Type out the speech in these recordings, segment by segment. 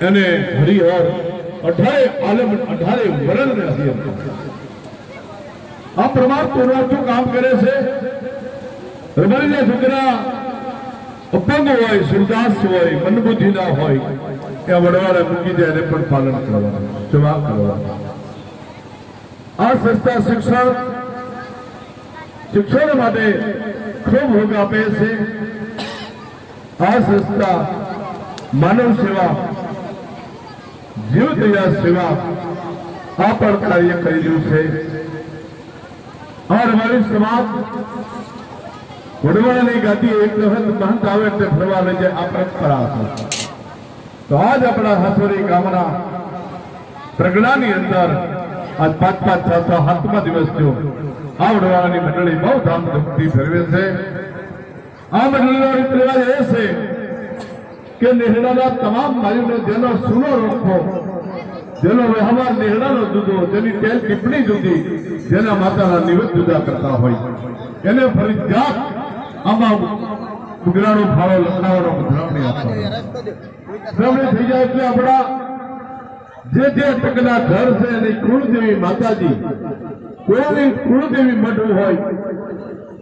એને હરિહર અઢારે આલમ, અઢારે વરણ નથી આ પ્રમાણ પૂર્વતું કામ કરે છે. રબારીના છોકરા અપંગ હોય, સુરદાસ હોય મનબુદ્ધિ ના હોય, ત્યાં વડવાળા મૂકી દે પણ પાલન કરવાનું જવાબ કરવાનું. આ સંસ્થા શિક્ષણ શિક્ષણ માટે ખૂબ ભોગ આપે છે. આ સંસ્થા માનવ સેવા જીવ દયા સેવા આ પણ કાર્ય કરી રહ્યું છે. આ રવાડી સમાજ વડવાળાની ગાદી એક વખત મહંત આવે એટલે ફરવા લઈ જાય, આ પરંપરા છે. તો આજ આપણા હાથોરી ગામના પ્રગડાની અંદર આજ પાંચ પાંચ છ છ સાતમા દિવસ થયો. આ વડવાળાની મંડળી બહુ ધામધૂમથી ફેરવે છે. આ મંડળીનો રીત રિવાજ કે નેહડાના તમામ ભાઈઓને જેનો સુનો રોખો જેનો વ્યવહાર નેહડાનો જુદો, જેની તેલ ટીપણી જુદી, જેના માતાના નિવેદ જુદા કરતા હોય. એને ફરજિયાત આમાં ઉઘરાણો, ફાળો લખડાવાનો પધરામણી આપવાનો. થઈ જાય એટલે આપણા જે જે ટકના ઘર છે એની કુળદેવી માતાજી, કોઈની કુળદેવી મઢવું હોય,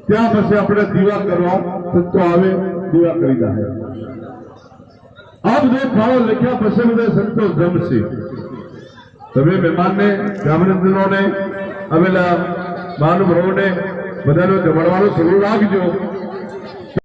ત્યાં પછી આપણે દીવા કરવા સંતો આવે, દીવા કરી દે આ બધો ફાળો લખ્યા પછી બધા સંતો જમશે તમે મહેમાનને ગામનંદનોને આવેલા મહાનુભાવોને બધાનો જમાડવાનો શરૂ રાખજો.